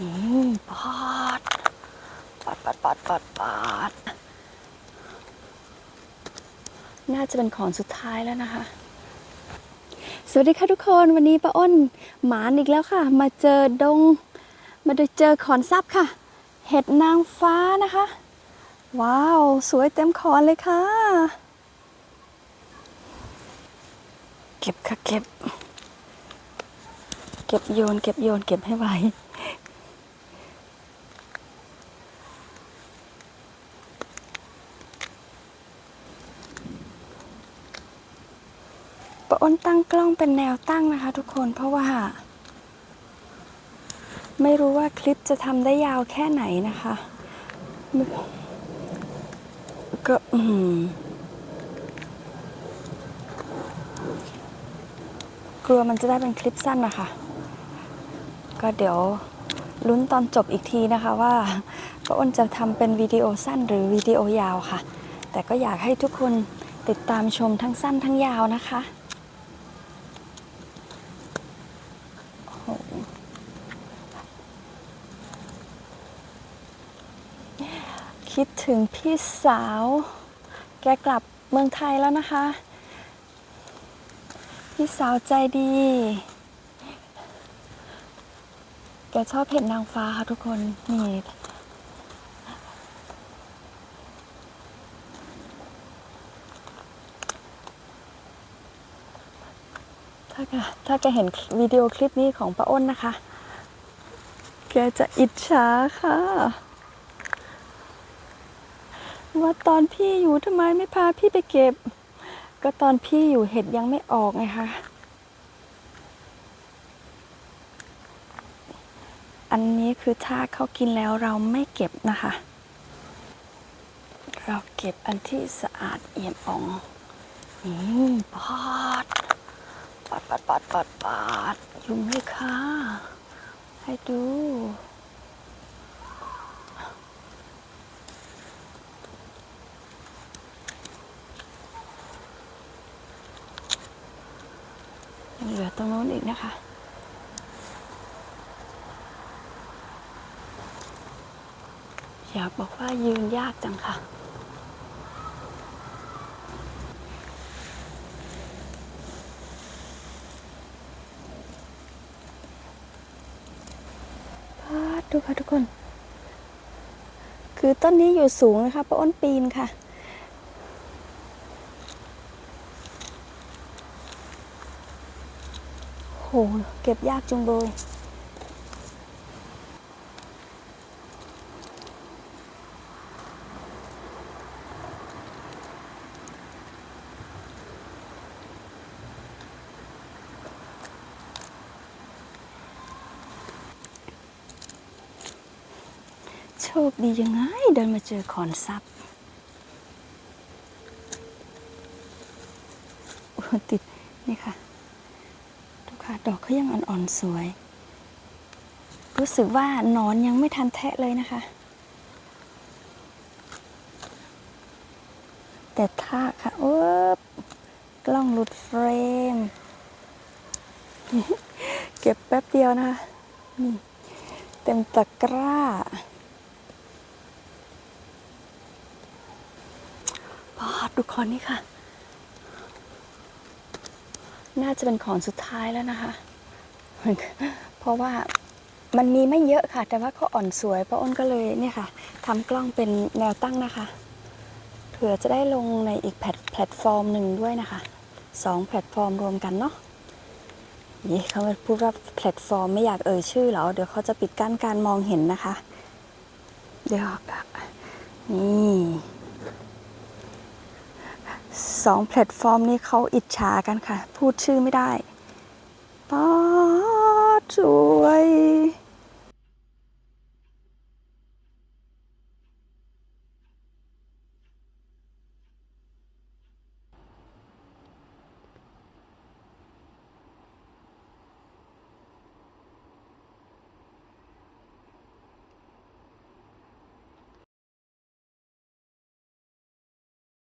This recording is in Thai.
นี่ปาดปาดปาดปาดปาดปาดน่าจะเป็นของสุดท้ายแล้วนะคะ สวัสดีค่ะทุกคนวันนี้ป้าอ้นหมานอีกแล้วค่ะ มาเจอดง มาเจอขอนซับค่ะ เห็ดนางฟ้านะคะ ว้าว สวยเต็มขอนเลยค่ะ เก็บค่ะเก็บ เก็บโยน เก็บโยน เก็บให้ไว ป้าอ้นตั้งกล้องเป็นแนวตั้งนะคะ ทุกคนเพราะว่า ไม่รู้ว่าคลิปจะทำได้ยาวแค่ไหนนะคะ ก็อืมกลัวมันจะได้เป็นคลิปสั้นนะคะ ก็เดี๋ยวลุ้นตอนจบอีกทีนะคะว่าป้าอ้นจะทำเป็นวิดีโอสั้นหรือวิดีโอยาวค่ะ แต่ก็อยากให้ทุกคนติดตามชมทั้งสั้นทั้งยาวนะคะโอ้โห คิดถึงพี่สาว แกกลับเมืองไทยแล้วนะคะ พี่สาวใจดี แกชอบเห็นนางฟ้าค่ะทุกคน นี่ถ้าแกถ้าแกเห็นวิดีโอคลิปนี้ของป้าอ้นนะคะ แกจะอิจฉาค่ะ ว่าตอนพี่อยู่ทำไมไม่พาพี่ไปเก็บ ก็ตอนพี่อยู่เห็ดยังไม่ออกไงคะอันนี้คือถ้าเขากินแล้วเราไม่เก็บนะคะ เราเก็บอันที่สะอาดเอี่ยมอ่องนี่ปาดปาดปาดปาดปาดปาดยุงเลยค่ะ ให้ดู เหลือตรงโน้นอีกนะคะ อยากบอกว่ายืนยากจังค่ะดดูค่ะทุกคน คือต้นนี้อยู่สูงนะคะป้าอ้นปีนค่ะ หเก็บยากจุงเบยโชคดียังไง เดินมาเจอขอนซับโอ้ติด นี่ค่ะ ค่ะ ดอกเขายังอ่อนๆสวย รู้สึกว่านอนยังไม่ทันแทะเลยนะคะ แต่ถ้าค่ะโอ๊บกล้องหลุดเฟรม เก็บแป๊บเดียวนะคะนี่เต็มตะกร้าปาดดูคอนนี่ค่ะ น่าจะเป็นของสุดท้ายแล้วนะคะ เพราะว่ามันมีไม่เยอะค่ะ แต่ว่าเขาอ่อนสวยป้าอ้นก็เลยเนี่ยค่ะทำกล้องเป็นแนวตั้งนะคะเผื่อจะได้ลงในอีกแพลตแพลตฟอร์มหนึ่งด้วยนะคะสองแพลตฟอร์มรวมกันเนาะนี่เขาพูดว่าแพลตฟอร์มไม่อยากเอ่ยชื่อเหรอเดี๋ยวเขาจะปิดกั้นการมองเห็นนะคะ เดี๋ยวนี่ สองแพลตฟอร์มนี้เขาอิจฉากันค่ะ พูดชื่อไม่ได้ป๊าดสวย